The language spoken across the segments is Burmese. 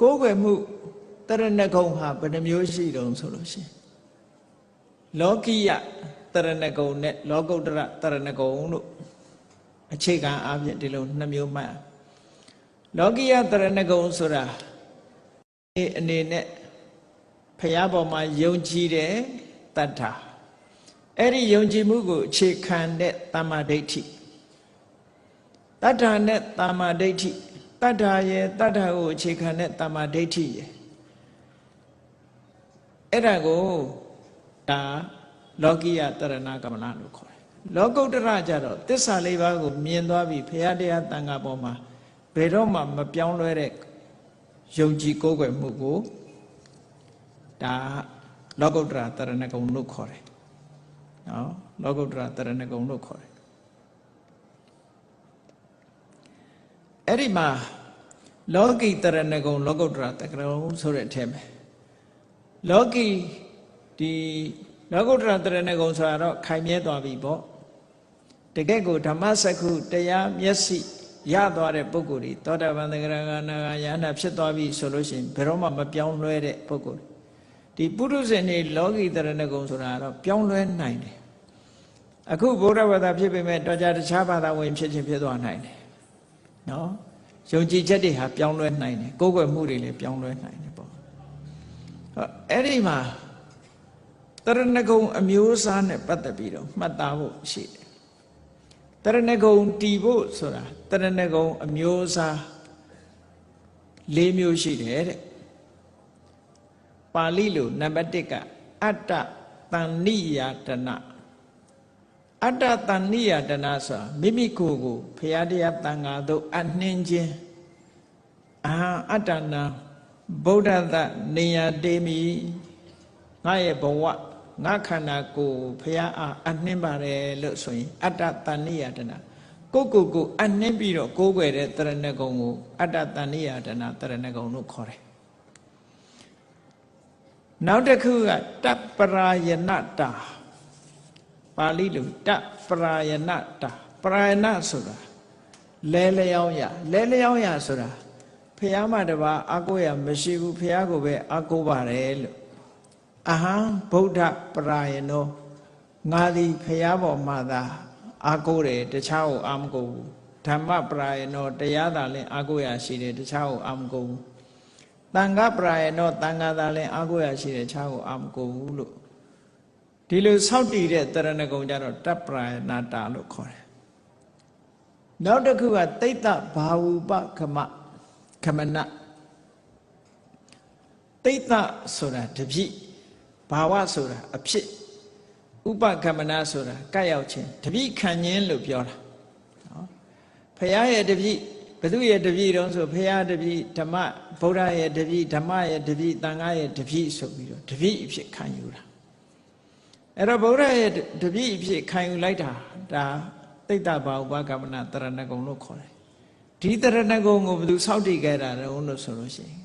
ကိုးကွယ်မှုတရဏဂုံဟာဘယ်နှမျိုးရှိတုံးဆိုလို့ရှိရင်လောကိယတရဏဂုံနဲ့လောကုတ္တရတရဏဂုံလို့အခြေခံအားဖြင့်ဒီလိုနှစ်မျိုးမှတ်လောကိယတရဏဂုံဆိုတာဒီအနေနဲ့ဖျားပေါ်မှာယုံကြည်တဲ့တတ္ထာအဲ့ဒီယုံကြည်မှုကိုအခြေခံတဲ့တမ္မာဒိဋ္ဌိတတ္ထာနဲ့တမ္မာဒိဋ္ဌိ တတ္ထာရဲ့တတ္ထာကိုအခြေခံတဲ့တမ္မာဒိဋ္ဌိရဲ့အဲ့ဒါကိုဒါလောကိယတရဏကမလလို့ခေါ်တယ်လောကုတ္တရကြတော့သစ္စာလေးပါးကိုမြင်သွားပြီဖရာတရားတန်ခါပေါ်မှာဘယ်တော့မှမပြောင်းလဲတဲ့ယုံကြည်ကိုးကွယ်မှုကိုဒါလောကုတ္တရတရဏဂုံလို့ခေါ်တယ်နော်လောကုတ္တရတရဏဂုံလို့ခေါ်တယ် အဲ့ဒီမှာလောကီတရဏဂုံလောကုတ္တရတရဏဂုံဆိုတဲ့အထက်မှာလောကီဒီလောကုတ္တရတရဏဂုံဆိုတာတော့ခိုင်မြဲသွားပြီပေါ့တကယ့်ကိုဓမ္မစက္ခုတရားမျက်စိရသွားတဲ့ပုဂ္ဂိုလ်တွေသောတာပန်သဂရဂနာဂယန္တာဖြစ်သွားပြီဆိုလို့ရှိရင်ဘယ်တော့မှမပြောင်းလဲတဲ့ပုဂ္ဂိုလ်ဒီပုရုဇဉ်နေလောကီတရဏဂုံဆိုတာတော့ပြောင်းလဲနိုင်တယ်အခုဗုဒ္ဓဘာသာဖြစ်ပေမဲ့တော့ကြတခြားဘာသာဝင်ဖြစ်ချင်းဖြစ်သွားနိုင်တယ် နော်ယုံကြည်ချက်တွေဟာပြောင်းလဲနိုင်တယ်ကိုယ်ွယ်မှုတွေလည်းပြောင်းလဲနိုင်တယ်ပေါ့အဲ့ဒီမှာတရဏဂုံအမျိုးအစားနဲ့ပတ်သက်ပြီးတော့မှတ်သားဖို့ရှိတယ်တရဏဂုံတီဖို့ဆိုတာတရဏဂုံအမျိုးအစား၄မျိုးရှိတယ်တဲ့ပါဠိလိုနံပါတ်1ကအတ္တတန်နိယတနာ အတ္တတန်နိယတနာဆိုတာမိမိကိုယ်ကိုဖရာတရားတန်ခါတို့အနှင်းခြင်းအာအတ္တနာဗုဒ္ဓသနေယတေမိငါရဲ့ဘဝငါခန္ဓာကိုယ်ဖရာအားအနှင်းပါတယ်လို့ဆိုရင်အတ္တတန်နိယတနာကိုကိုကိုအနှင်းပြီးတော့ကိုးကွယ်တဲ့တရဏဂုံကိုအတ္တတန်နိယတနာတရဏဂုံလို့ခေါ်တယ်နောက်တစ်ခုကတပ္ပရာယနတာ ပါဠိလိုတပ္ပရာယနတာပရာယနဆိုတာလဲလျောင်းရလဲလျောင်းရဆိုတာဖះမတပါအာကိုရမရှိဘူးဖះကိုပဲအာကိုပါတယ်လို့အဟံဗုဒ္ဓပရာယနောငါသည်ဖះပေါ်မှာသာအာကိုတယ်တခြားကိုအာမကိုဘူးဓမ္မပရာယနောတရားသာလင်အာကိုရရှိတယ်တခြားကိုအာမကိုဘူးတန်ခပရာယနောတန်ခါသာလင်အာကိုရရှိတယ်တခြားကိုအာမကိုဘူးလို့ ဒီလိုဆောက်တည်တဲ့တရဏဂုံကြတော့တပ္ပရာယနာတာလို့ခေါ်တယ်နောက်တစ်ခုကတိတ်တဘာဝုပခမခမနတိတ်တဆိုတာတပြည့်ဘာဝဆိုတာအဖြစ်ဥပကမနာဆိုတာကတ်ရောက်ခြင်းတပြည့်ခံခြင်းလို့ပြောတာနော်ဖရာရဲ့တပြည့်ဘုသူရဲ့တပြည့်တုံးဆိုဖရာတပြည့်ဓမ္မဗုဒ္ဓရဲ့တပြည့်ဓမ္မရဲ့တပြည့်တန်ခါရဲ့တပြည့်ဆိုပြီးတော့တပြည့်အဖြစ်ခံယူတာ အဲ့တော့ဗုဒ္ဓရဲ့တပြည့်အဖြစ်ခံယူလိုက်တာဒါတိတ်တဘာဥပကမနာတရဏဂုံလို့ခေါ်တယ်ဒီတရဏဂုံကိုဘယ်သူစောင့်တည်ခဲ့တာလဲလို့ဆိုလို့ရှိရင်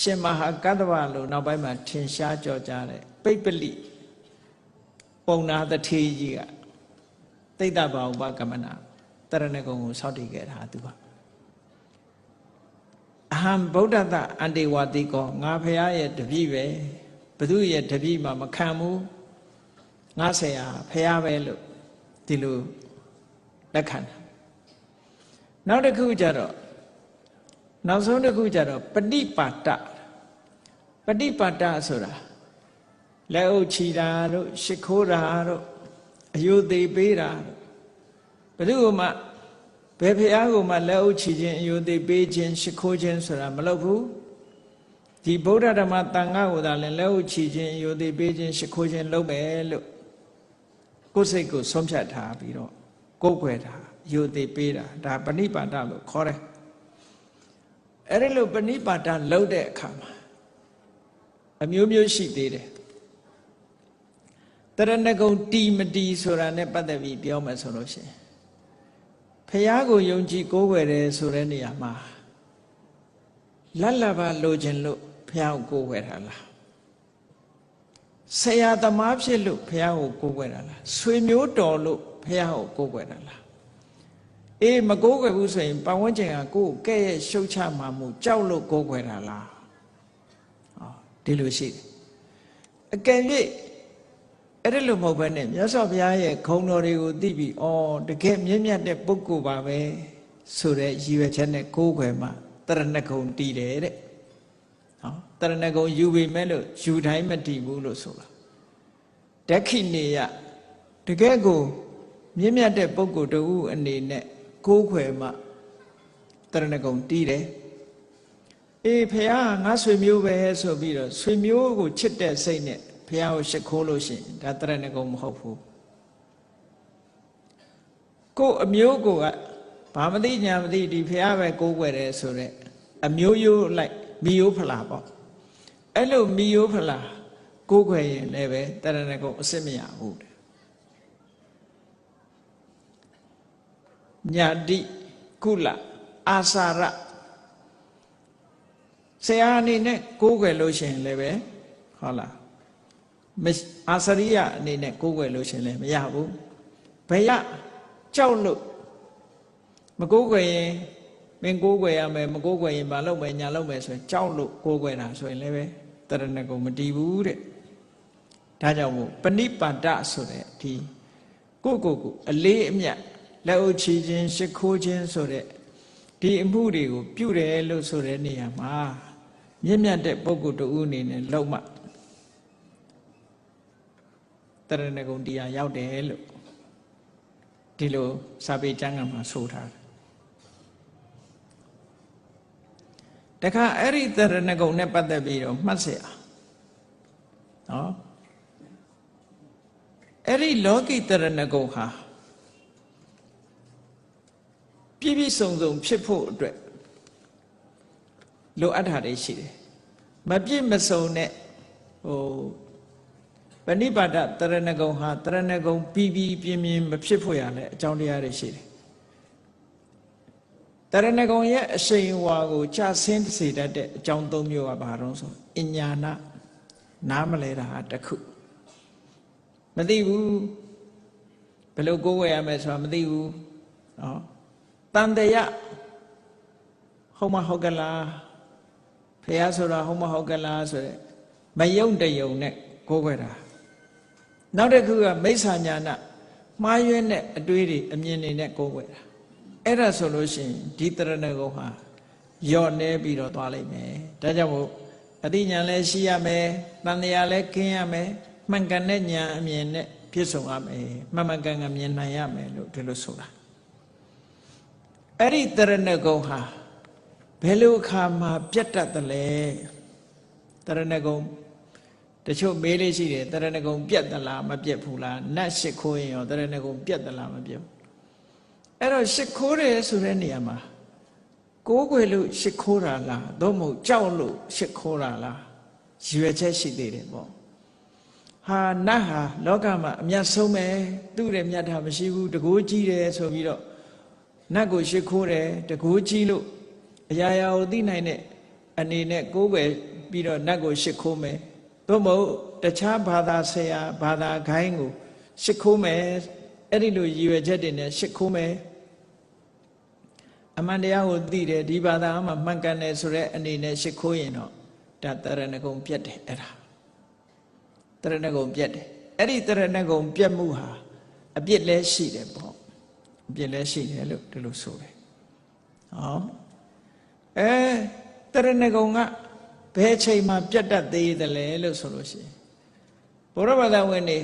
ရှင်မဟာကတ္တဗလို့နောက်ပိုင်းမှာထင်ရှားကြော်ကြားတဲ့ပိပလိပုံနာတထေကြီးကတိတ်တဘာဥပကမနာတရဏဂုံကိုစောင့်တည်ခဲ့တာသူကအဟံဗုဒ္ဓတအန္တေဝတိကောငါဖရာရဲ့တပည့်ပဲဘသူရဲ့တပည့်မှမခံဘူး ငါဆရာဖရာပဲလို့ဒီလိုလက်ခံတာနောက်တစ်ခုကျတော့နောက်ဆုံးတစ်ခုကျတော့ပฏิပါတပฏิပါတဆိုတာလက်အုပ်ချီတာတို့ရှ िख ိုးတာတို့အယုသေးပေးတာဘယ်သူမှဘယ်ဖះကိုမှလက်အုပ်ချီခြင်းအယုသေးပေးခြင်းရှ िख ိုးခြင်းဆိုတာမလုပ်ဘူးဒီဗုဒ္ဓဓမ္မတန်ခါကိုသာလည်းလက်အုပ်ချီခြင်းအယုသေးပေးခြင်းရှ िख ိုးခြင်းလုပ်မယ်လို့ ကိုယ်စိတ်ကိုဆုံးဖြတ်ထားပြီးတော့ကိုယ်ွယ်တာယုသေးပေးတာဒါပဏိပါဒလို့ခေါ်တယ်အဲ့ဒီလိုပဏိပါဒလုပ်တဲ့အခါမှာအမျိုးမျိုးရှိသေးတယ်တရဏဂုံတီမတီဆိုတာ ਨੇ ပတ်သက်ပြီးပြောမယ်ဆိုလို့ရှိရင်ဖះကိုယုံကြည်ကိုးကွယ်တယ်ဆိုတဲ့နေရာမှာလတ်လပါလိုခြင်းလို့ဖះကိုကိုးကွယ်တာလား ဆရာသမားဖြစ်လို့ဖះကိုကိုးကွယ်တာလားဆွေမျိုးတော်လို့ဖះကိုကိုးကွယ်တာလားအေးမကိုးကွယ်ဘူးဆိုရင်ပတ်ဝန်းကျင်ကကိုယ်ကဲ့ရဲ့ရှုတ်ချမှာမှုကြောက်လို့ကိုးကွယ်တာလားဟောဒီလိုရှိတယ်အကယ်၍အဲ့ဒါလိုမဟုတ်ဘဲနဲ့မြတ်စွာဘုရားရဲ့ခုံတော်တွေကိုသိပြီးဩတကယ်မြင့်မြတ်တဲ့ပုဂ္ဂိုလ်ပါပဲဆိုတဲ့ရည်ရွယ်ချက်နဲ့ကိုးကွယ်မှတရဏဂုံတည်တယ်တဲ့ ဟောတရဏဂုံယူပေမဲ့လို့ယူတိုင်းမတည်ဘူးလို့ဆိုတာဒက္ခိနေယတကယ်ကိုမြင့်မြတ်တဲ့ပုဂ္ဂိုလ်တူအနေနဲ့ကိုးခွယ်မှတရဏဂုံတီးတယ်အေးဖះငါဆွေမျိုးပဲဆိုပြီးတော့ဆွေမျိုးကိုချစ်တဲ့စိတ်နဲ့ဖះကိုရှ िख ိုးလို့ရှိရင်ဒါတရဏဂုံမဟုတ်ဘူးကိုယ်အမျိုးကိုကဘာမသိညာမသိဒီဖះပဲကိုးကွယ်တယ်ဆိုတော့အမျိုးရိုးလိုက် မိယိုးဖလာပေါ့အဲ့လိုမိယိုးဖလာကိုးကွယ်ရင်လည်းပဲတရဏဂုံအစစ်မရဘူးတဲ့ညာတိကုလအာစာရဆရာအနေနဲ့ကိုးကွယ်လို့ရှိရင်လည်းပဲဟုတ်လားမအာစရိယအနေနဲ့ကိုးကွယ်လို့ရှိရင်လည်းမရဘူးဘယကြောက်လို့မကိုးကွယ်ရင် မင်းကိုးကွယ်ရမယ်မကိုးကွယ်ရင်မလုပ်မယ်ညာလုပ်မယ်ဆိုရင်ကြောက်လို့ကိုးကွယ်တာဆိုရင်လည်းပဲတရဏဂုံမတည်ဘူးတဲ့ဒါကြောင့်မို့ပဏိပါဒဆိုတဲ့ဒီကိုယ့်ကိုယ်ကိုအလေးအမြတ်လက်အုပ်ချီခြင်းရှ िख ိုးခြင်းဆိုတဲ့ဒီအမှုတွေကိုပြုတယ်လို့ဆိုတဲ့နေရာမှာမြင့်မြတ်တဲ့ပုဂ္ဂိုလ်တူအနေနဲ့လုံးမတရဏဂုံတရားရောက်တယ်လို့ဒီလိုစာပေကျမ်းဂန်မှာဆိုထားတယ် တခါအဲ့ဒီတရဏဂုံနဲ့ပတ်သက်ပြီးတော့မှတ်เสียနော်အဲ့ဒီလောကိတရဏဂုံဟာပြည့်ပြည့်စုံစုံဖြစ်ဖို့အတွက်လိုအပ်တာတွေရှိတယ်မပြည့်မစုံတဲ့ဟိုပဏိပါဒတရဏဂုံဟာတရဏဂုံပြီးပြီးပြင်းပြင်းမဖြစ်ဖို့ရလဲအကြောင်းတရားတွေရှိတယ် တရဏဂုံရဲ့အရှိန်ဝါကိုချဆင်းစေတတ်တဲ့အကြောင်းသုံးမျိုးကဘာတော့ဆိုအညာနာနားမလဲတာတစ်ခုမသိဘူးဘယ်လိုကိုးဝယ်ရမယ်ဆိုတာမသိဘူးနော်တန်တရဟုတ်မဟုတ်ကလားဖះဆိုတာဟုတ်မဟုတ်ကလားဆိုရယ်မယုံတယုံနဲ့ကိုးကွယ်တာနောက်တစ်ခုကမိစ္ဆာညာနာမှားယွင်းတဲ့အတွေးတွေအမြင်တွေနဲ့ကိုးကွယ်တာ အဲ့ဒါဆိုလို့ရှိရင်ဒီတရဏဂုံဟာယော့နေပြီးတော့သွားလိမ့်မယ်ဒါကြောင့်မို့အတိညာလည်းရှိရမယ်တန်တရားလည်းခင်းရမယ်မှန်ကန်တဲ့ညာအမြင်နဲ့ပြည့်စုံရမယ်မှန်မှန်ကန်ကန်မြင်နိုင်ရမယ်လို့ဒီလိုဆိုတာအဲ့ဒီတရဏဂုံဟာဘယ်လိုအခါမှာပြတ်တတ်တယ်လဲတရဏဂုံတချို့မေးလေးရှိတယ်တရဏဂုံပြတ်သလားမပြတ်ဘူးလားနတ်ရှစ်ခိုးရင်ရောတရဏဂုံပြတ်သလားမပြတ်ဘူး အဲ့တော့ရှစ်ခိုးတယ်ဆိုတဲ့နေရာမှာကိုးကွယ်လို့ရှစ်ခိုးတာလားသို့မဟုတ်ကြောက်လို့ရှစ်ခိုးတာလားရည်ရွယ်ချက်ရှိသေးတယ်ပေါ့ဟာနတ်ဟာလောကမှာအမျက်ဆုံးပဲသူ့ရဲ့မြတ်တာမရှိဘူးတကိုးကြီးတယ်ဆိုပြီးတော့နတ်ကိုရှ िख ိုးတယ်တကူကြီးလို့အရာရာကိုသိနိုင်တဲ့အနေနဲ့ကိုးကွယ်ပြီးတော့နတ်ကိုရှ िख ိုးမယ်သို့မဟုတ်တခြားဘာသာဆရာဘာသာခိုင်းကိုရှ िख ိုးမယ် အဲ့ဒီလိုရည်ရွယ်ချက်တွေနဲ့ရှ िख ိုးမယ်အမှန်တရားကိုသိတယ်ဒီဘာသာမှာမှန်ကန်တယ်ဆိုတဲ့အနေနဲ့ရှ िख ိုးရင်တော့ဒါတရဏဂုံပြတ်တယ်အဲ့ဒါတရဏဂုံပြတ်တယ်အဲ့ဒီတရဏဂုံပြတ်မှုဟာအပြစ်လဲရှိတယ်ပေါ့အပြစ်လည်းရှိတယ်လို့ဒီလိုဆိုတယ်ဟောအဲတရဏဂုံကဘယ်ချိန်မှပြတ်တတ်သေးတယ်လဲလို့ဆိုလို့ရှိရင်ဘုရားဘာသာဝင်နေ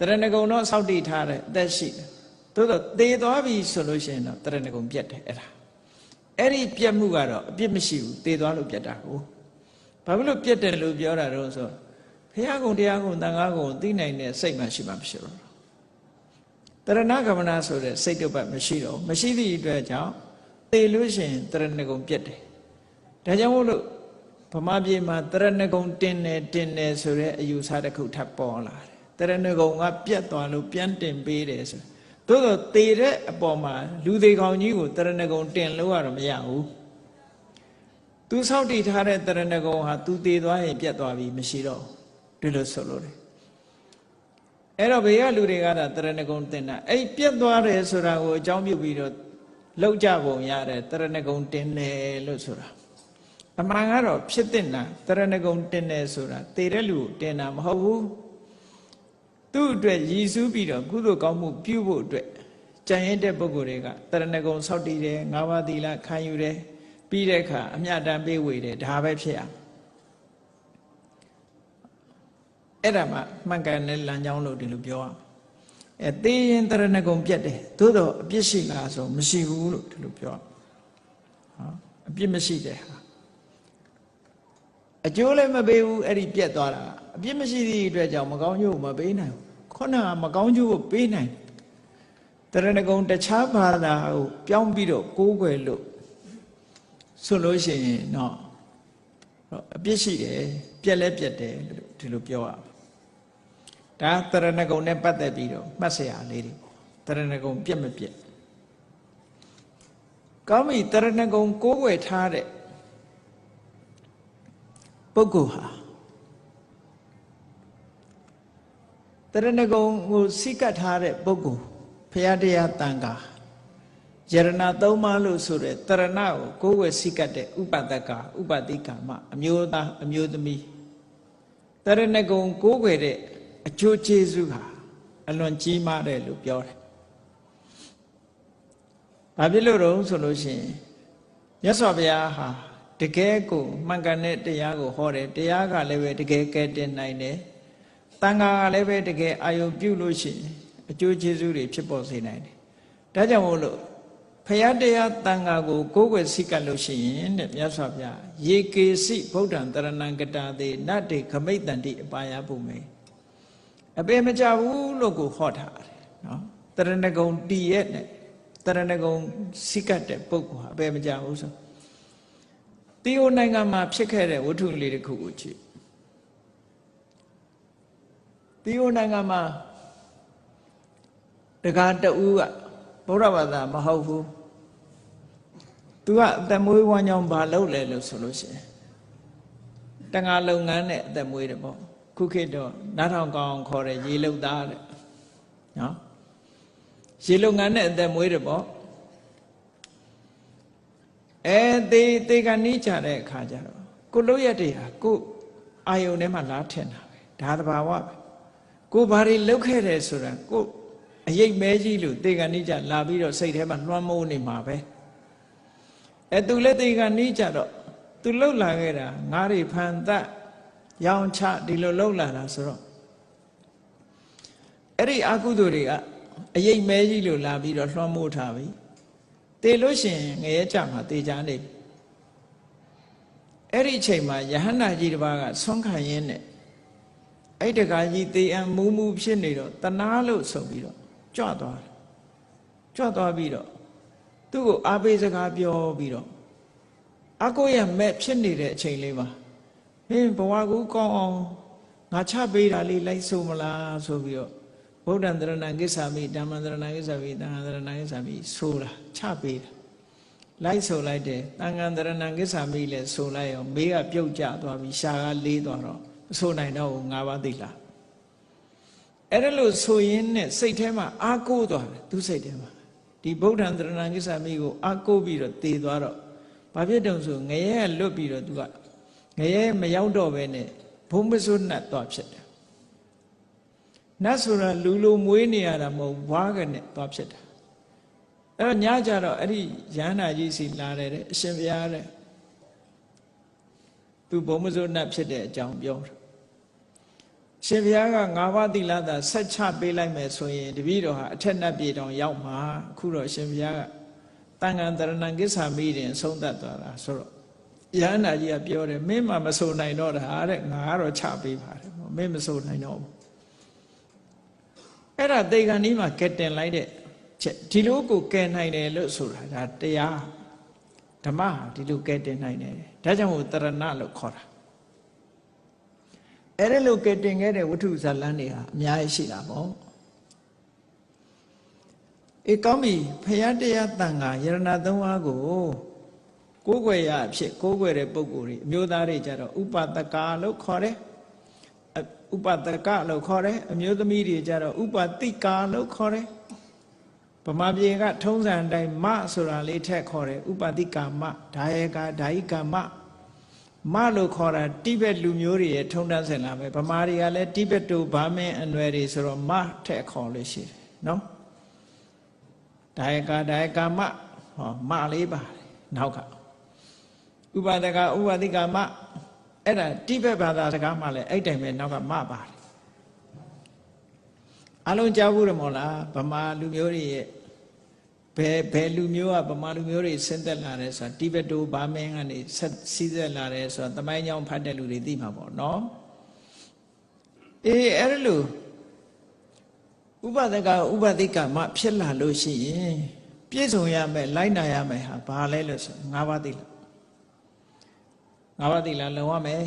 တရဏဂုံတော့စောက်တည်ထားတယ်အသက်ရှိတယ်သို့တော့သေသွားပြီဆိုလို့ရှိရင်တော့တရဏဂုံပြတ်တယ်အဲ့ဒါအဲ့ဒီပြတ်မှုကတော့အပြစ်မရှိဘူးသေသွားလို့ပြတ်တာကိုဘာဖြစ်လို့ပြတ်တယ်လို့ပြောတာတော့ဆိုဘုရားကုံတရားကုံသံဃာကုံသိနိုင်တဲ့စိတ်မှရှိမှမရှိတော့တရဏကမနာဆိုတဲ့စိတ်တုပ်ပတ်မရှိတော့မရှိသည့်အတွက်ကြောင့်သေလို့ရှိရင်တရဏဂုံပြတ်တယ်ဒါကြောင့်မို့လို့ဗမာပြည်မှာတရဏဂုံတင်တယ်တင်တယ်ဆိုတဲ့အယူဆတစ်ခုထပ်ပေါ်လာတယ် တရဏဂုံကပြတ်သွားလို့ပြန်တင်ပေးတယ်ဆိုသို့တော့သေတဲ့အပေါ်မှာလူသေးကောင်ကြီးကိုတရဏဂုံတင်လို့ရတော့မရဘူးသူဆောက်တည်ထားတဲ့တရဏဂုံဟာသူသေသွားရင်ပြတ်သွားပြီမရှိတော့ဒီလိုဆိုလို့တယ်အဲ့တော့ဘေးကလူတွေကဒါတရဏဂုံတင်တာအဲ့ပြက်သွားတယ်ဆိုတာကိုအကြောင်းပြုပြီးတော့လောက်ကြပုံရတယ်တရဏဂုံတင်တယ်လို့ဆိုတာအမှန်ကတော့ဖြစ်တဲ့နာတရဏဂုံတင်တယ်ဆိုတာတည်တဲ့လူကိုတင်တာမဟုတ်ဘူး သူ့အတွက်ရည်စူးပြီးတော့ကုသိုလ်ကောင်းမှုပြုဖို့အတွက်ကြံရတဲ့ပုဂ္ဂိုလ်တွေကတရဏဂုံဆောက်တည်တယ်ငါးပါးသီလခံယူတယ်ပြီးတဲ့အခါအမြတ်တမ်းပေးဝေတယ်ဒါပဲဖြစ်အောင်အဲ့ဒါမှမှန်ကန်တဲ့လမ်းကြောင်းလို့ဒီလိုပြောအောင်အဲသေရင်တရဏဂုံပြတ်တယ်သို့တော့အပြစ်ရှိလားဆိုမရှိဘူးလို့ဒီလိုပြောအောင်ဟောအပြစ်မရှိတဲ့ဟာအကျိုးလည်းမပေးဘူးအဲ့ဒီပြက်သွားတာ အပြစ်မရှိသည့်အတွက်ကြောင့်မကောင်းကျိုးကိုမပေးနိုင်ဘူးခုနကမကောင်းကျိုးကိုပေးနိုင်တရဏဂုံတခြားဘာသာကိုပြောင်းပြီးတော့ကိုးကွယ်လို့ဆိုလို့ရှိရင်တော့အပြစ်ရှိတယ်ပြက်လဲပြက်တယ်လို့ဒီလိုပြောရဒါတရဏဂုံနဲ့ပတ်သက်ပြီးတော့မှတ်စရာလေးတွေတရဏဂုံပြက်မပြက်ကောင်းပြီတရဏဂုံကိုးကွယ်ထားတဲ့ပုဂ္ဂိုလ်ဟာ တရဏဂုံကိုစိကတ်ထားတဲ့ပုဂ္ဂိုလ်ဖရာတရားတန်ခါယရဏသုံးပါးလို့ဆိုတဲ့တရဏကိုကိုယ်ဝယ်စိကတ်တဲ့ဥပဒကဥပတိကာမအမျိုးသားအမျိုးသမီးတရဏဂုံကိုယ်ဝယ်တဲ့အကျိုးကျေးဇူးဟာအလွန်ကြီးမားတယ်လို့ပြောတယ်။ဘာဖြစ်လို့တော့ဆိုလို့ရှိရင်မြတ်စွာဘုရားဟာတကယ်ကိုမှန်ကန်တဲ့တရားကိုဟောတယ်တရားကလည်းပဲတကယ်ကဲတင်နိုင်တယ်။ တန်ခါကလည်းပဲတကယ်အာယုံပြုလို့ရှိရင်အကျိုးကျေးဇူးတွေဖြစ်ပေါ်စေနိုင်တယ်။ဒါကြောင့်မို့လို့ဖယားတရားတန်ခါကိုကိုးကွယ်စိတ်ကပ်လို့ရှိရင်တဲ့မြတ်စွာဘုရားယေကေစိဗုဒ္ဓံတရဏံကတာသေးနတ်တေခမိတ်တန္တိအပါယဘုမေအပေမကြဘူးလို့ကိုဟောထားတယ်နော်တရဏဂုံတည်ရဲ့နဲ့တရဏဂုံစိကတ်တဲ့ပုဂ္ဂိုလ်ဟာအပေမကြဘူးဆိုတီယိုနိုင်ငံမှာဖြစ်ခဲ့တဲ့ဝတ္ထုလေးတစ်ခုကိုကြည့် တီယိုနိုင်ငံမှာတကားတူကဘုရားဘာသာမဟုတ်ဘူးသူကအသက်မွေးဝမ်းကြောင်းဘာလုပ်လဲလို့ဆိုလို့ရှိရင်တန်ဃာလုပ်ငန်းနဲ့အသက်မွေးတယ်ပေါ့ခုခေတ်တော့နားထောင်ကောင်းခေါ်တယ်ရေလုံသားတဲ့နော်ရေလုံငန်းနဲ့အသက်မွေးတယ်ပေါ့အဲတေတေကနီးကြတဲ့အခါကျတော့ကိုလို့ရတဲ့ဟာကိုအာယုန်ထဲမှာလားထင်တာပဲဒါတဘာဝပဲ ကိုဘာတွေလုတ်ခဲ့တယ်ဆိုတာကိုအရိပ်မဲကြီးလို့တေကနီးကြလာပြီးတော့စိတ်ထဲမှာလွှမ်းမိုးနေမှာပဲအဲသူလည်းတေကနီးကြတော့သူလှုပ်လာခဲ့တာငါးတွေဖန်သက်ရောင်ချဒီလိုလှုပ်လာတာဆိုတော့အဲ့ဒီအကုသိုလ်တွေကအရိပ်မဲကြီးလို့လာပြီးတော့လွှမ်းမိုးထားပြီတေလို့ရှိရင်ငရဲကြမှာတေချာနေပြီအဲ့ဒီအချိန်မှာယဟန္တာကြီးတစ်ပါးကဆွမ်းခံရင်းနဲ့ အဲ့တကာကြီးတေအံမူးမူးဖြစ်နေတော့တနာလို့ဆိုပြီးတော့ကြွသွားတယ်ကြွသွားပြီးတော့သူ့ကိုအားပေးစကားပြောပြီးတော့အကိုရမဲ့ဖြစ်နေတဲ့အချိန်လေးမှာမင်းဘဝကူကောင်းအောင်ငါချပေးတာလေးလိုက်ဆိုမလားဆိုပြီးတော့ဗုဒ္ဓံတရဏကိစ္ဆာမိဓမ္မံတရဏကိစ္ဆာမိသံဃာတရဏကိစ္ဆာမိဆိုတာချပေးတာလိုက်ဆိုလိုက်တယ်သံဃာတရဏကိစ္ဆာမိလည်းဆိုလိုက်အောင်မေးကပြုတ်ကျသွားပြီးရှာကလေးသွားတော့မ ဆိုနိုင်တော့ဘူးငါးပါးသိလားအဲ့ဒါလို့ဆိုရင်းနဲ့စိတ်ထဲမှာအာကိုးသွားတယ်သူစိတ်ထဲမှာဒီဗုဒ္ဓံတရဏကိစ္ဆာမိကိုအာကိုးပြီးတော့တည်သွားတော့ဘာဖြစ်တုံဆိုငရဲကလွတ်ပြီးတော့သူကငရဲမရောက်တော့ပဲနဲ့ဘုံမစိုးနှတ်သွားဖြစ်တယ်နတ်ဆိုတာလူလိုမွေးနေရတာမဟုတ်ဘွားကနဲ့သွားဖြစ်တာအဲ့တော့ညကြတော့အဲ့ဒီရဟန္တာကြီးစီလာတယ်တဲ့အရှင်ဘုရားတဲ့သူဘုံမစိုးနှတ်ဖြစ်တဲ့အကြောင်းပြောတယ် ရှင်ဘုရားကငါးပါးသီလသာဆက်ချပေးလိုက်မယ်ဆိုရင်တပည့်တော်ဟာအထက်နှက်ပြေတောင်ရောက်မှာအခုတော့ရှင်ဘုရားကတန်ခါတရဏံကိစ္ဆာမိတင်ဆုံးသက်သွားတာဆိုတော့ယဟန္တာကြီးကပြောတယ်မင်းမှမဆိုနိုင်တော့တာတဲ့ငါကတော့ချပေးပါတယ်မင်းမဆိုနိုင်တော့ဘူးအဲ့ဒါတေဂန်ဒီမှာကဲတင်လိုက်တဲ့ချက်ဒီလိုကိုကဲနိုင်တယ်လို့ဆိုတာဒါတရားဓမ္မဟာဒီလိုကဲတင်နိုင်တယ်ဒါကြောင့်မို့တရဏလို့ခေါ်တာ အဲ့ဒါလိုကဲတင်ခဲ့တဲ့ဝတ္ထုဇာလန်းတွေဟာအများကြီးရှိတာပေါ့အေးကောင်းပြီဖရာတရားတန်ခါယရဏသုံးပါးကိုကိုးကွယ်ရအဖြစ်ကိုးကွယ်တဲ့ပုဂ္ဂိုလ်တွေအမျိုးသားတွေကြတော့ဥပတကာလို့ခေါ်တယ်ဥပဒကလို့ခေါ်တယ်အမျိုးသမီးတွေကြတော့ဥပတိကာလို့ခေါ်တယ်ဗမာပြည်ကထုံးစံအတိုင်းမဆိုတာလေးထက်ခေါ်တယ်ဥပတိကာမဒါယေကာဓာယိကာမ မလို့ခေါ်တာတိဘက်လူမျိုးတွေရဲ့ထုံးတမ်းစင်လာပဲဗမာတွေကလည်းတိဘက်တို့ဗာမင်းအနွယ်တွေဆိုတော့မထက်ခေါ်လို့ရှိတယ်နော်ဒါယေကာဒါယေကာမဟောမလေးပါတယ်နောက်ကဥပဒကဥပတိကာမအဲ့ဒါတိဘက်ဘာသာစကားမှလည်းအဲ့တိုင်ပဲနောက်ကမပါတယ်အလုံးကြားဘူးရမို့လားဗမာလူမျိုးတွေရဲ့ ဘယ်ဘယ်လူမျိုးကဗမာလူမျိုးတွေဆင်းသက်လာတယ်ဆိုတာတိဘက်တိုဘာမင်းကနေဆက်စီးသက်လာတယ်ဆိုတာတမိုင်းကြောင်ဖတ်တဲ့လူတွေသိမှာပေါ့နော်အေးအဲ့လိုဥပဒကဥပတိကမဖြစ်လာလို့ရှိရင်ပြည့်စုံရမယ်လိုက်နာရမယ်ဟာဘာလဲလို့ဆို၅ပါးသိလားငါးပါးသီလလုံရမယ်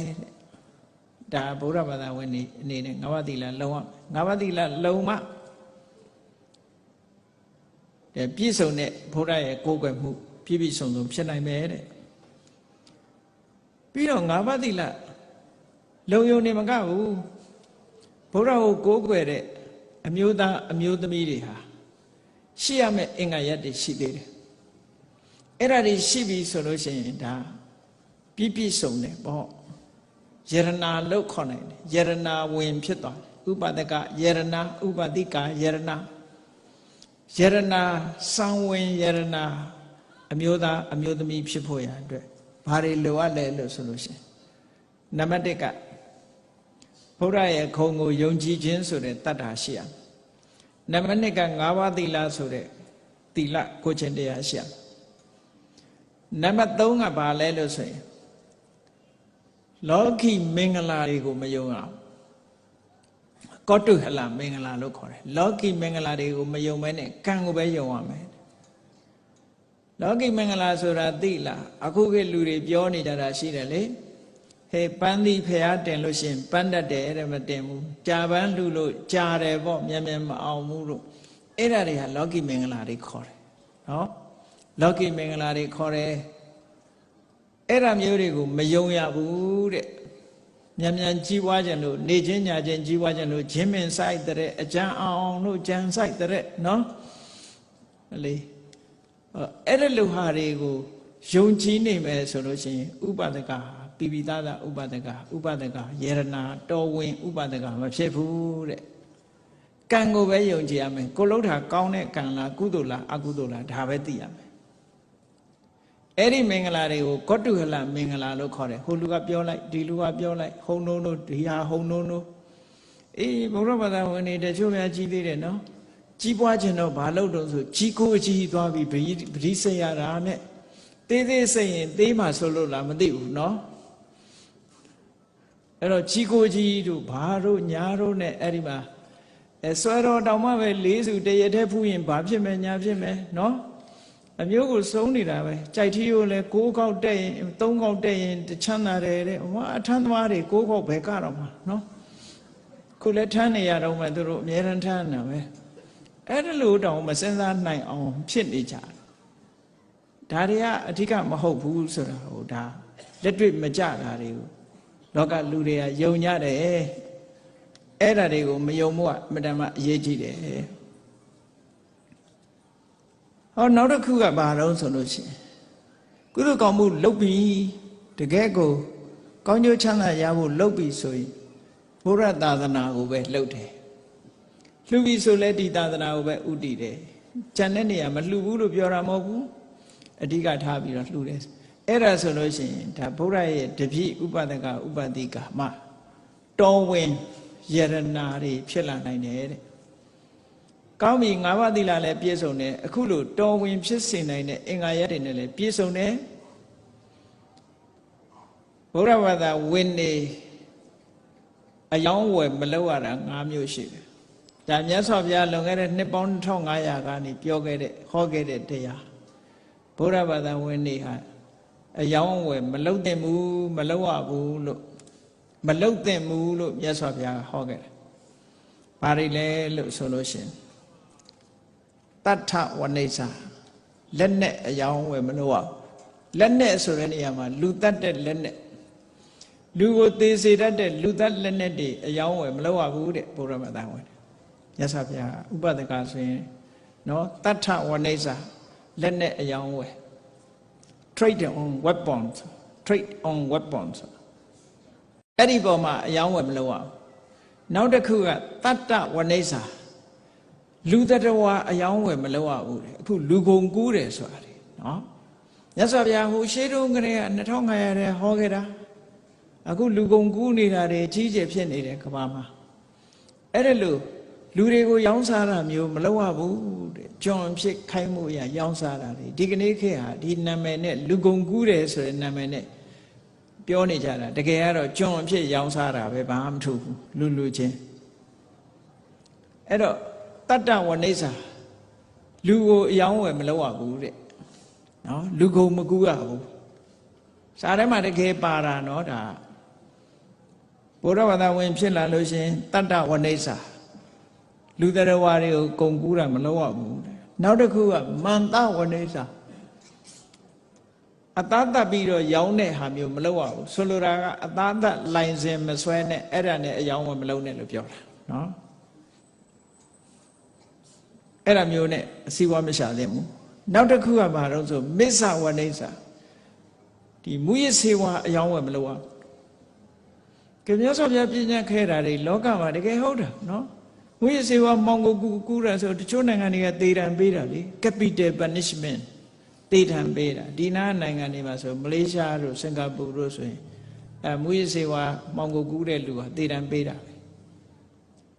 ဒါဗုဒ္ဓဘာသာဝင်နေအနေနဲ့ငါးပါးသီလလုံရငါးပါးသီလလုံမှတဲ့ ပြည့်စုံတဲ့ဘုရားရဲ့ကိုယ်ွယ်မှုပြည့်ပြည့်စုံစုံဖြစ်နိုင်မယ်တဲ့ပြီးတော့ငါးပါးသီလလုံယုံနေမကဘူးဘုရားကိုကိုးကွယ်တဲ့အမျိုးသားအမျိုးသမီးတွေဟာရှိရမယ့်အင်္ဂါရက်တွေရှိသေးတယ်အဲ့ဒါတွေရှိပြီဆိုလို့ရှိရင်ဒါပြည့်ပြည့်စုံတယ်ပေါ့ယရနာလို့ခေါ်နိုင်တယ်ယရနာဝင်ဖြစ်သွားဥပဒကယရနာဥပတိကယရနာ ယရနာစံဝင်ယရနာအမျိုးသားအမျိုးသမီးဖြစ်ဖို့ရအတွက်ဘာတွေလိုအပ်လဲလို့ဆိုလို့ရှိရင်နံပါတ်1ကဘုရားရဲ့ခုံကိုယုံကြည်ခြင်းဆိုတဲ့တတ္တာရှိရနံပါတ်2က၅ပါးသီလဆိုတဲ့သီလကိုချင်းတရားရှိရနံပါတ်3ကဘာလဲလို့ဆိုရင်လောကီမင်္ဂလာတွေကိုမယုံအောင် ကောတုဟလမင်္ဂလာလို့ခေါ်တယ်လောကီမင်္ဂလာတွေကိုမယုံမဲနဲ့ကံကိုပဲယုံရမယ်လောကီမင်္ဂလာဆိုတာသိလားအခုကလူတွေပြောနေကြတာရှိတယ်လေဟေးပန်းသီဖျားတင်လို့ရှင်ပန်းတတ်တယ်တဲ့မတင်ဘူးကြာပန်းလူလို့ကြာတယ်ပေါ့မြန်မြန်မအောင်ဘူးလို့အဲ့ဒါတွေဟာလောကီမင်္ဂလာတွေခေါ်တယ်နော်လောကီမင်္ဂလာတွေခေါ်တယ်အဲ့ဒါမျိုးတွေကိုမယုံရဘူးတဲ့ မြန်မြန်ကြီးပွားခြင်းလို့နေချင်းညာချင်းကြီးပွားခြင်းလို့ဂျင်းမင်ဆိုင်တဲ့အကြံအောင်လို့ကြံဆိုင်တဲ့နော်လေအဲ့ဒါလူဟာတွေကိုယုံကြည်နေမယ်ဆိုလို့ရှိရင်ဥပဒကပိပိသားသာဥပဒကဥပဒကယေရနာတော်ဝင်ဥပဒကမဖြစ်ဘူးတဲ့ကံကိုပဲယုံကြည်ရမယ်ကိုလှုပ်တာကောင်းတဲ့ကံလားကုသိုလ်လားအကုသိုလ်လားဒါပဲသိရမယ် အဲ့ဒီမင်္ဂလာတွေကိုကောတုဟလမင်္ဂလာလို့ခေါ်တယ်ဟိုလူကပြောလိုက်ဒီလူကပြောလိုက်ဟုံနှုံးတို့ဒီဟာဟုံနှုံးတို့အေးဘုရားဘာသာဝင်နေတချို့များကြီးသေးတယ်နော်ကြီးပွားခြင်းတော့ဘာလို့တော့ဆိုကြီးကိုအကြီးသွားပြီးဗတိစိတ်ရတာနဲ့သေးသေးစိတ်ရင်သေးမှဆိုလို့လားမသိဘူးနော်အဲ့တော့ကြီးကိုကြီးတို့ဘာတို့ညာတို့နဲ့အဲ့ဒီမှာအဲဆွဲတော်တောင်မှပဲလေးစုတရတဲ့ဖူးရင်ဘာဖြစ်မယ်ညာဖြစ်မယ်နော် အမျိုးကိုစုံနေတာပဲကြိုက်ထီးကိုလည်းကိုးကောက်တက်ရင်သုံးကောက်တက်ရင်တချမ်းသာတယ်တဲ့ဟောအထမ်းသမားတွေကိုးကောက်ပဲကတော့မှာနော်ခုလည်းထမ်းနေရတော့မှသူတို့အများရန်ထမ်းနေတာပဲအဲ့ဒါလို့တောင်မစင်စားနိုင်အောင်ဖြစ်နေကြဒါတွေကအဓိကမဟုတ်ဘူးဆိုတာဟိုဒါလက်တွေ့မကြတာတွေကိုလောကလူတွေကယုံကြတယ်အဲ့ဒါတွေကိုမယုံမှုကအမတန်မှအရေးကြီးတယ် ဟောနောက်တစ်ခုကဘာတော့ဆိုလို့ရှိရင်ကုသိုလ်ကောင်းမှုလုပ်ပြီးတကယ်ကိုကောင်းကျိုးချမ်းသာရဖို့လုပ်ပြီးဆိုရင်ဘုရားသာသနာကိုပဲလုပ်တယ်လှူပြီးဆိုလဲဒီသာသနာကိုပဲဥတည်တယ်ကျန်တဲ့နေရာမလှူဘူးလို့ပြောတာမဟုတ်ဘူးအဓိကထားပြီးတော့လှူတယ်အဲ့ဒါဆိုလို့ရှိရင်ဒါဘုရားရဲ့တပြည့်ဥပဒကဥပတိကမတော်ဝင်ယရနာတွေဖြစ်လာနိုင်တယ်တဲ့ ကောင်းပြီငါးပါးသီလလည်းပြည့်စုံတယ်အခုလို့တော်ဝင်ဖြစ်စေနိုင်တဲ့အင်္ဂါရက်တွေနဲ့လည်းပြည့်စုံတယ်ဘုရားဘာသာဝင်နေအယောင်းဝယ်မလောက်ရတာ၅မျိုးရှိတယ်ဒါမြတ်စွာဘုရားလွန်ခဲ့တဲ့နှစ်ပေါင်း1500ကနေပြောခဲ့တဲ့ဟောခဲ့တဲ့တရားဘုရားဘာသာဝင်နေဟာအယောင်းဝယ်မလောက်တဲ့ဘူးမလောက်ရဘူးလို့မလောက်တဲ့ဘူးလို့မြတ်စွာဘုရားဟောခဲ့တယ်ဘာတွေလဲလို့ဆိုလို့ရှိရင် တထဝနိစ္စလက်နဲ့အယောင်းဝယ်မလို့ရလက်နဲ့ဆိုတဲ့နေရာမှာလူတတ်တဲ့လက်နဲ့လူကိုသေးစေတတ်တဲ့လူသက်လက်နဲ့တွေအယောင်းဝယ်မလုပ်ရဘူးတဲ့ဘုရားမသာဝင်ရသဗျာဥပဒကဆိုရင်နော်တထဝနိစ္စလက်နဲ့အယောင်းဝယ် trade on weapons trade on weapons အဲ့ဒီပေါ်မှာအယောင်းဝယ်မလုပ်ရဘူးနောက်တစ်ခုကတတ္တဝနိစ္စ လူတတဝါအယောင်းဝယ်မလုပ်ရဘူးတဲ့အခုလူကုန်ကူးတယ်ဆိုတာလေနော်မြတ်စွာဘုရားဟိုရှေးတုန်းကတည်းက2500ရဲဟောခဲ့တာအခုလူကုန်ကူးနေတာတွေကြီးကျယ်ဖြစ်နေတယ်ကမ္ဘာမှာအဲ့ဒါလို့လူတွေကိုရောင်းစားတာမျိုးမလုပ်ရဘူးတဲ့ကျွန်ဖြစ်ခိုင်းမှုအရာရောင်းစားတာတွေဒီကနေ့ခေတ်ဟာဒီနာမည်နဲ့လူကုန်ကူးတယ်ဆိုတဲ့နာမည်နဲ့ပြောနေကြတာတကယ်ကတော့ကျွန်အဖြစ်ရောင်းစားတာပဲဘာမှမထူဘူးလူလူချင်းအဲ့တော့ တတ္တဝနိစ္စလူကိုအယောင်းဝယ်မလုပ်ရဘူးတဲ့နော်လူကုန်မကူးရဘူးစာထဲမှာတကယ်ပါတာနော်ဒါဘုရားဘာသာဝင်ဖြစ်လာလို့ရှင်တတ္တဝနိစ္စလူတရားဝါတွေကိုကုန်ကူးတာမလုပ်ရဘူးတဲ့နောက်တစ်ခုကမန္တဝနိစ္စအသားတက်ပြီးတော့ရောင်းတဲ့ဟာမျိုးမလုပ်ရဘူးဆိုလိုတာကအသားတက်လိုင်စင်မဆွဲနဲ့အဲ့ဒါနဲ့အယောင်းဝယ်မလုပ်နဲ့လို့ပြောတာနော် အဲ့ဒါမျိုးနဲ့အစည်းအဝါမရှာသင့်ဘူးနောက်တစ်ခုကဘာလို့ဆိုမစ္ဆဝနိစ္စဒီမူရစေဝါအယောင်းဝယ်မလုပ်ရဘူးကမြတ်စွာဘုရားပြညာခဲ့တာတွေလောကမှာတကယ်ဟုတ်တာနော်မူရစေဝါမောင်ကိုကူကူတာဆိုတချို့နိုင်ငံတွေကသေတံပေးတာလေ capital punishment သေတံပေးတာဒီနာနိုင်ငံတွေမှာဆိုမလေးရှားတို့စင်ကာပူတို့ဆိုရင်အဲမူရစေဝါမောင်ကိုကူတဲ့လူဟာသေတံပေးတာပဲသူ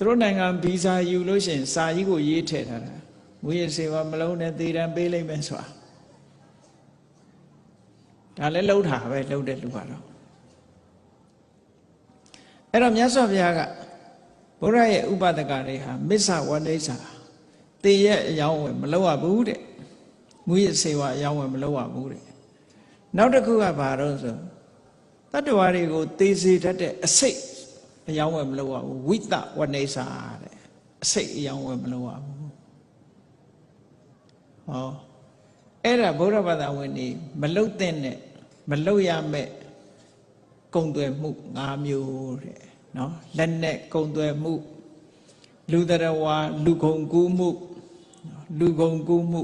တို့နိုင်ငံဗီဇာယူလို့ရှိရင်စာကြီးကိုရေးထည့်ထားတာမူရစေဝါမလုံးနဲ့သေတံပေးလိုက်မယ်ဆိုတာဒါလည်းလှုပ်တာပဲလှုပ်တဲ့လူကတော့အဲ့တော့မြတ်စွာဘုရားကဘုရားရဲ့ဥပဒကတွေဟာမစ္ဆဝဋိစ္ဆာတေရဲ့အယောင်းဝယ်မလုပ်ရဘူးတဲ့မူရစေဝါအယောင်းဝယ်မလုပ်ရဘူးတဲ့နောက်တစ်ခုကဘာတော့ဆိုတတ္တဝါတွေကိုသေစေတတ်တဲ့အစိတ် အယောင်းဝယ်မလုပ်ရဘူးဝိတဝဏိစ္ဆာတဲ့အစိတ်အယောင်းဝယ်မလုပ်ရဘူးဟောအဲ့ဒါဗုဒ္ဓဘာသာဝင်နေမလုတ်တဲ့နဲ့မလုတ်ရမဲ့ကုံသွယ်မှု၅မျိုးတဲ့နော်လက်နဲ့ကုံသွယ်မှုလူတရဝါလူကုံကူးမှုလူကုံကူးမှု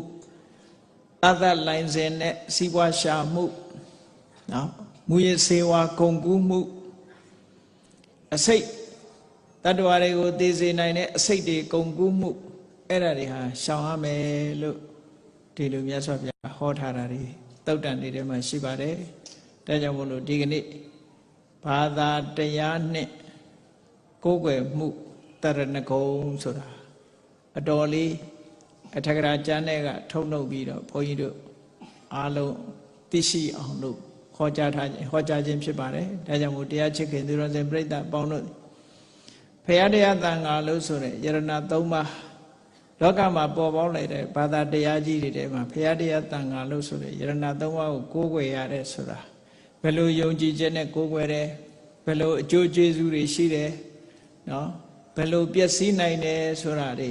အသက်လိုင်းစင်နဲ့စီးပွားရှာမှုနော်မူရစေဝါကုံကူးမှု အစိတ်တတ္တဝါတွေကိုသိစေနိုင်တဲ့အစိတ်တွေကုံကူးမှုအဲ့ဒါတွေဟာရှောင်ရမယ်လို့ဒီလိုမြတ်စွာဘုရားဟောထားတာတွေတုတ်တန်တွေထဲမှာရှိပါတယ်ဒါကြောင့်မို့လို့ဒီကနေ့ဘာသာတရားနဲ့ကိုယ်ွယ်မှုတရဏဂုံဆိုတာအတော်လေးအထက်ကရာကျမ်းတဲ့ကထုတ်နှုတ်ပြီးတော့ဘုန်းကြီးတို့အားလုံးသိရှိအောင်လို့ ဟောကြားထားခြင်းဟောကြားခြင်းဖြစ်ပါတယ်ဒါကြောင့်မို့တရားချစ်ခင်သူတော်စင်ပြိဿပေါင်းတို့ဖရာတရားတန်ခါလို့ဆိုတဲ့ယရဏသုံးပါးလောကမှာပေါ်ပေါက်လိုက်တဲ့ဘာသာတရားကြီးတွေထဲမှာဖရာတရားတန်ခါလို့ဆိုတဲ့ယရဏသုံးပါးကိုကိုးကွယ်ရတဲ့ဆိုတာဘယ်လိုယုံကြည်ခြင်းနဲ့ကိုးကွယ်တယ်ဘယ်လိုအကျိုးကျေးဇူးတွေရှိတယ်နော်ဘယ်လိုပျက်စီးနိုင်တယ်ဆိုတာတွေ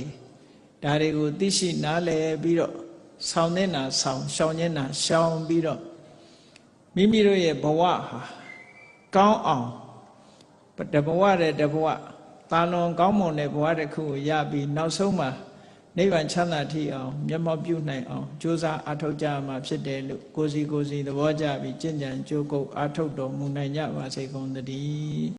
ဒါတွေကိုသိရှိနားလည်ပြီးတော့ဆောင်းနေတာဆောင်းရှောင်နေတာရှောင်ပြီးတော့ မိမိတို့ရဲ့ဘဝဟာကောင်းအောင်တဘဝတဲ့တဘဝတာလွန်ကောင်းမွန်တဲ့ဘဝတစ်ခုကိုရပြီးနောက်ဆုံးမှာနိဗ္ဗာန်ချမ်းသာထိအောင်မျက်မှောက်ပြုနိုင်အောင်ကြိုးစားအားထုတ်ကြမှာဖြစ်တယ်လို့ကိုစီကိုစီသဘောကျပြီးကြင်ကြံကြိုးကုပ်အားထုတ်တော်မူနိုင်ကြပါစေကုန်သတည်း